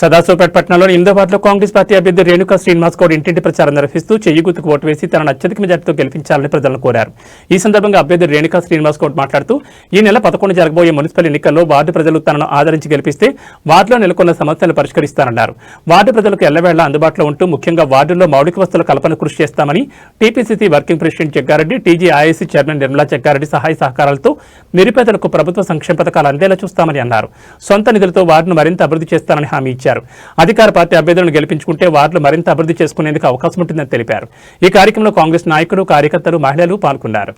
సదాశివపేట పట్టణంలోని ఇందోబాద్లో కాంగ్రెస్ పార్టీ అభ్యర్థి రేణుకా శ్రీనివాస్ గౌడ్ ఇంటింటి ప్రచారం నిర్వహిస్తూ చెయ్యిగుర్తుకు ఓటు వేసి తనను అత్యధిక మెజార్టీతో గెలిపించాలని ప్రజలను కోరారు. ఈ సందర్భంగా అభ్యర్థి రేణుకా శ్రీనివాస్ గౌడ్ మాట్లాడుతూ ఈ నెల పదకొండు జరగబోయే మున్సిపల్ ఎన్నికల్లో వార్డు ప్రజలు తనను ఆదరించి గెలిపిస్తే వార్డులో నెలకొన్న సమస్యలను పరిష్కరిస్తానన్నారు. వార్డు ప్రజలకు ఎల్లవేళ అందుబాటులో ఉంటూ ముఖ్యంగా వార్డుల్లో మౌలిక వస్తువుల కల్పన కృషి చేస్తామని TPCC working president Jagga Reddy TGISC chairman Nirmala Jagga Reddy సహాయ సహకారాలతో నిరుపేదలకు ప్రభుత్వ సంక్షేమ పథకాలు అందేలా చూస్తామని అన్నారు. సొంత నిధులతో వార్డును మరింత అభివృద్ధి చేస్తానని హామీ ఇచ్చారు. అధికార పార్టీ అభ్యర్థులను గెలిపించుకుంటే వార్డులు మరింత అభివృద్ధి చేసుకునేందుకు అవకాశం ఉంటుందని తెలిపారు. ఈ కార్యక్రమంలో కాంగ్రెస్ నాయకులు కార్యకర్తలు మహిళలు పాల్గొన్నారు.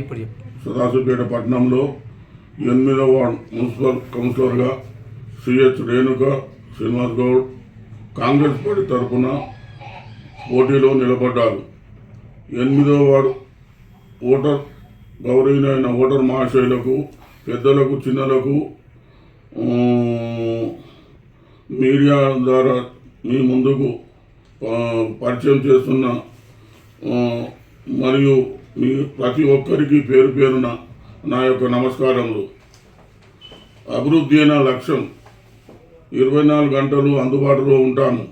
ఇప్పుడు సదాశివపేట పట్టణంలో ఎనిమిదవ వార్డ్ మున్సిపల్ కౌన్సిలర్గా సిహెచ్ రేణుక శ్రీనివాస్ గౌడ్ కాంగ్రెస్ పార్టీ తరఫున పోటీలో నిలబడ్డారు. ఎనిమిదవ వార్డు ఓటర్ గౌరవైన ఓటర్ మహాశయులకు పెద్దలకు చిన్నలకు మీడియా ద్వారా మీ ముందుకు పరిచయం చేస్తున్న మరియు మీ ప్రతి ఒక్కరికి పేరు పేరున నా యొక్క నమస్కారములు. అభివృద్ధి అయిన లక్ష్యం ఇరవై నాలుగు గంటలు అందుబాటులో ఉంటాను.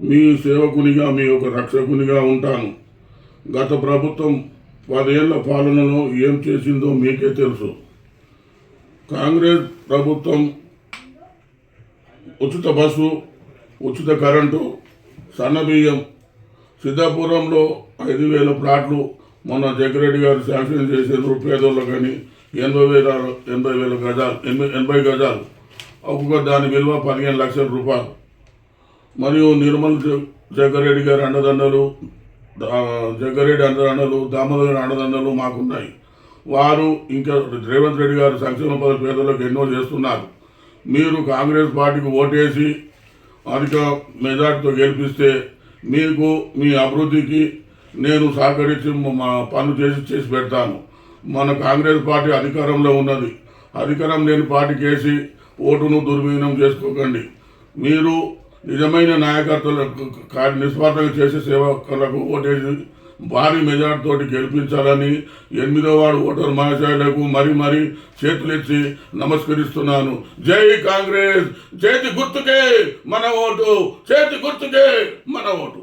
మీ సేవకునిగా మీ యొక్క రక్షకునిగా ఉంటాను. గత ప్రభుత్వం పదేళ్ళ పాలనలో ఏం చేసిందో మీకే తెలుసు. కాంగ్రెస్ ప్రభుత్వం ఉచిత బస్సు ఉచిత కరెంటు సన్నబియ్యం సిద్ధాపురంలో ఐదు వేల ప్లాట్లు మొన్న జగ్గిరెడ్డి గారు శాంక్షన్ చేసిన పేదోళ్ళు కానీ ఎనభై వేల ఎనభై వేల గజాలు ఎనభై ఎనభై గజాలు. ఒక్కొక్క దాని విలువ పదిహేను లక్షల రూపాయలు. మరియు నిర్మల్ జ- జగ్గారెడ్డి గారి అండదండలు దా- జగ్గారెడ్డి అండదండలు దామోదర్ గారి అండదండలు మాకున్నాయి. వారు ఇంకా రేవంత్ రెడ్డి గారు సంక్షేమ పద పేదలకు ఎన్నో చేస్తున్నారు. మీరు కాంగ్రెస్ పార్టీకి ఓటేసి అధిక మెజార్టీతో గెలిపిస్తే మీకు మీ అభివృద్ధికి నేను సహకరించి మా పనులు చేసి చేసి పెడతాను. మన కాంగ్రెస్ పార్టీ అధికారంలో ఉన్నది. అధికారం లేని పార్టీకి వేసి ఓటును దుర్వినియోగం చేసుకోకండి. మీరు నిజమైన నాయకత్వలకు నిస్వార్థంగా చేసే సేవకులకు ఓటేసి భారీ మెజార్టీతోటి గెలిపించాలని ఎనిమిదో వాడు ఓటర్ మహాశయులకు మరి మరి చేతులెత్తి నమస్కరిస్తున్నాను. జై కాంగ్రెస్! చేతి గుర్తుకే మన ఓటు! చేతి గుర్తుకే మన ఓటు!